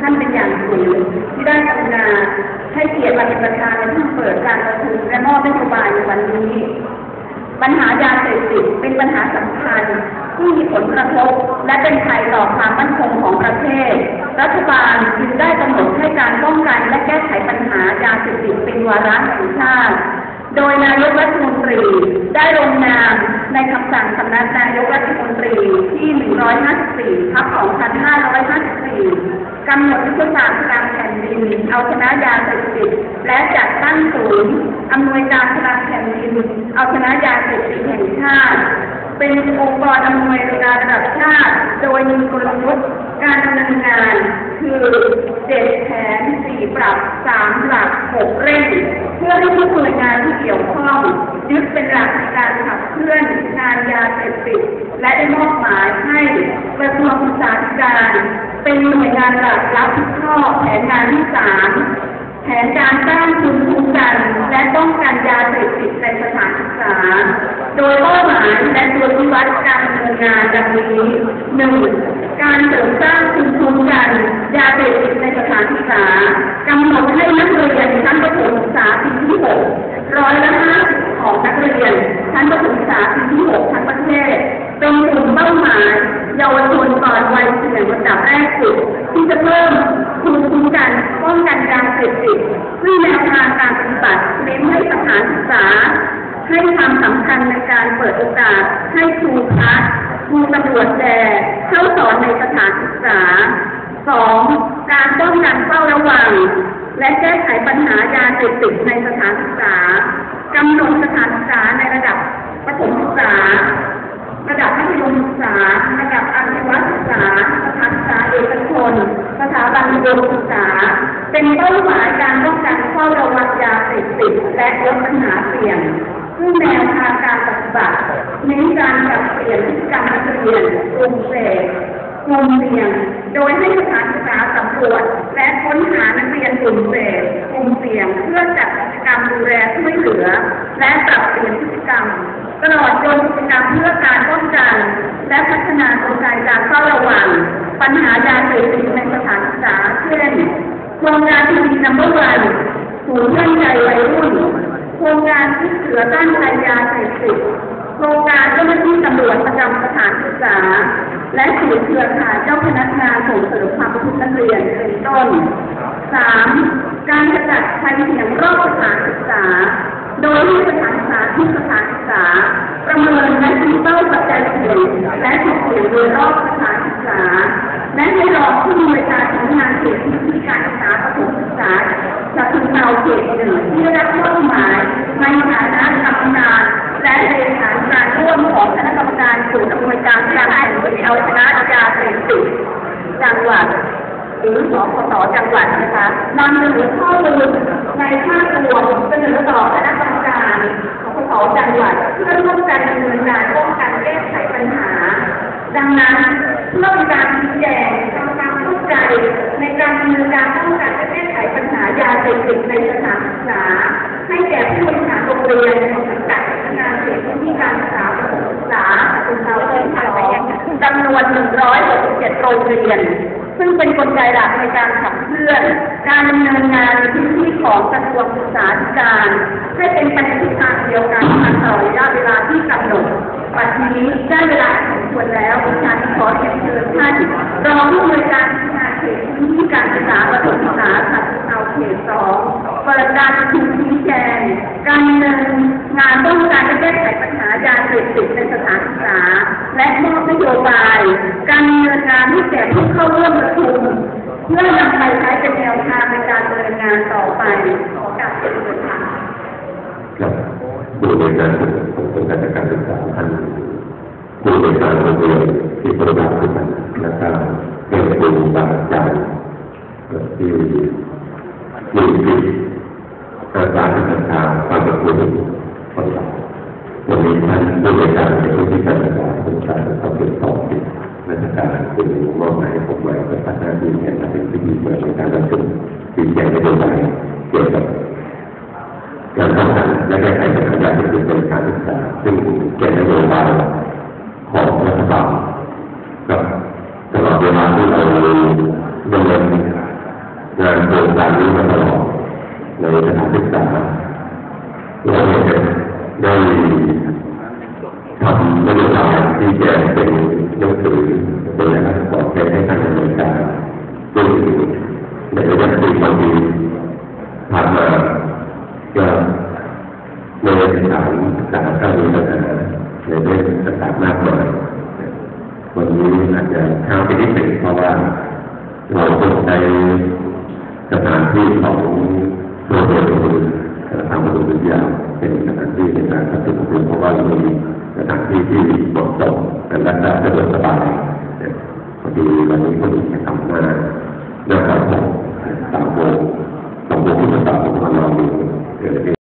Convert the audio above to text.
ท่านเป็นอย่างสูงที่ได้กรุณาให้เกียรติมาเป็นประธานในที่เปิดการประชุมและมอบนโยบายในวันนี้ ปัญหายาเสพติดเป็นปัญหาสำคัญที่มีผลกระทบ และเป็นภัยต่อความมั่นคงของประเทศ รัฐบาลจึงได้กำหนดให้การป้องกันและแก้ไขปัญหายาเสพติดเป็นวาระแห่งชาติโดยนายกรัฐมนตรีได้ลงนามในคำสั่งสำนักนายกรัฐมนตรีที่ 154ทับ2554 กำหนดยุทธศาสตร์การแผ่นดิน เอาชนะยาเสพติดและจัดตั้งศูนย์อำนวยการพลังแผ่นดิน เอาชนะยาเสพติดแห่งชาติ เป็นองค์กรอำนวยการระดับชาติ โดยมีกลยุทธ์การดำเนินงาน คือเจ็ดแผนสี่ปรับสามหลักหกเร่ง เพื่อให้ทุกหน่วยงานที่เกี่ยวข้องยึดเป็นหลักในการขับเคลื่อนงานยาเสพติดและได้มอบหมายให้กระทรวงศึกษาธิการ เป็นหน่วยงานหลักรับผิดชอบแผนงานที่สามแผนการสร้างภูมิคุ้มกัน และป้องกันยาเสพติดในสถานศึกษา โดยเป้าหมายและตัวชี้วัดการดำเนินงานดังนี้หนึ่งการเสริมสร้างภูมิคุ้มกันยาเสพติดในสถานศึกษากำหนดให้นักเรียนชั้นประถมศึกษาปีที่หกร้อยละห้าของนักเรียนชั้นประถมศึกษาปีที่หกทั้งประเทศ เป็นกลุ่มเป้าหมายเยาวชน ดับแรกสุดที่จะเพิ่มภูมิคุ้มกันป้องกันยาเสพติดซึ่งแนวทางการปฏิบัติเน้นให้สถานศึกษา ให้ความสำคัญในการเปิดโอกาสให้ครูพักครูตำรวจแจเข้าสอนในสถานศึกษาสองการป้องกันเฝ้าระวัง และแก้ไขปัญหายาเสพติดในสถานศึกษากำหนดสถานศึกษาในระดับประถมศึกษา ระดับมัธยมศึกษา ระดับอาชีวศึกษา สถานศึกษาชนสถาบันอุดมศึกษา เป็นเป้าหมายการป้องกันเฝ้าระวังยาเสพติดและลดปัญหาเสี่ยงซึ่งแนวทางการปฏิบัติเน้นการปรับเปลี่ยนพฤติกรรมนักเรียนกลุ่มเสพกลุ่มเสี่ยง โดยให้สถานศึกษาสำรวจและค้นหานักเรียนกลุ่มเสพกลุ่มเสี่ยงเพื่อจัดกิจกรรมดูแลช่วยเหลือ และปรับเปลี่ยนพฤติกรรมตลอดจนกิจกรรมเพื่อการป้องกันและพัฒนากลไกการเฝ้าระวัง ปัญหายาเสพติดในสถานศึกษาเช่นโครงการทีวีนัมเบอร์วันศูนย์เพื่อนใจวัยรุ่นโครงการที่เสือต้านภัยยาเสพติดโครงการเจ้าหน้าที่ตำรวจประจำสถานศึกษา และศูนย์เครือข่ายเจ้าพนักงานส่งเสริมความประพฤตินักเรียนเป็นต้นสามการจัดภัยเสี่ยงรอบสถานศึกษา โดยให้สถานศึกษาทุกสถานศึกษา ประเมินและชี้เป้าปัจจัยเสี่ยงและฉุกเฉินโดยรอบสถานศึกษา และให้รองผู้อำนวยการสำนักงานเขตพื้นที่การศึกษาประถมศึกษาจากคุณเทาเขตหนึ่งที่ได้รับมอบหมายในฐานะกรรมการและเลขาธิการร่วมของคณะกรรมการศูนย์อำนวยการการแข่งขันเอาชนะยาเสพติดจังหวัดหรือสพสจังหวัดนะคะนำเสนอข้อมูลในภาพรวมเสนอต่อคณะกรรมการสพสจังหวัดเพื่อร่วมกันดำเนินการป้องกันแก้ไขปัญหา ดังนั้น เพื่อการชี้แจงทำความเข้าใจในการดำเนินการป้องกันและแก้ไขปัญหายาเสพติดในสถานศึกษา ให้แก่ผู้บริหารโรงเรียนของสังกัดสำนักงานเขตพื้นที่การศึกษาประถมศึกษาเป็นชาเชียงรายจำนวน 167 โรงเรียน ซึ่งเป็นกลไกหลักในการขับเคลื่อน การดำเนินงานในพื้นที่ของกระทรวงศึกษาธิการ ให้เป็นไปในทิศทางเดียวกันภายในระยะเวลาที่กำหนด ปัจจุบันนี้ได้เวลาสมควรแล้วดิฉันขอเรียนเชิญท่านรองผู้อำนวยการงานเขตพื้นที่การศึกษาประถมศึกษาสัตว์เอาเขตสองเปิดการประชุมชี้แจงการดำเนินงานป้องกันและแก้ไขปัญหายาเสพติดในสถานศึกษา และมอบนโยบาย การดำเนินงานให้แก่ผู้เข้าร่วมประชุมเพื่อนำไปใช้เป็นแนวทางในการดำเนินงานต่อไปขอการยนเชิญค่ะ กับ ผู้ในการส่งเสริมการการศึกษาท่านผู้ในการโรงเรียนที่ประดับด้วยกันนะครับเป็นครูบาอาจารย์ที่มีจิตประสานกับทางความประพฤติประสานวันนี้ท่านผู้ในการในพื้ที่การศึกษาสงการเขาเป็นสองสิบราชการคือมอบหมายผมไว้ประธานหน้าที่เนี่ยเป็นพิธีเปิดในการประชุมที่แจ้งนโยบายเกี่ยวกับ การป้องกันและแก้ไขปัญหายาเสพติดในการศึกษาซึ่งเป็นนโยบายของรัฐบาลกับตลอดเวลาที่เราดำเนินงานโครงการนี้มาตลอดในสถานศึกษาเราได้ทำนโยบายที่แจะเป็นหนังสือเป็นอะไรบอกแทนให้ทางดำเนินการซึ่งในระยะสี่ปีผ่านมาก็ในสถานศึกษาก็มีปัญหาในเรื่องต่างๆมากมายวันนี้อาจจะ ช้าไปนิดหนึ่งเพราะว่าเราต้องใช้สถานที่ของโรงเรียนทางบริวิทยาเป็นสถานที่ในการปฏิบัติเพราะว่ามีสถานที่ที่เหมาะสมกันและสะดวกสบายพอดีวันนี้คนจะทำมาเรื่องของสามโมงสองโมงที่จะตามของเราเกิด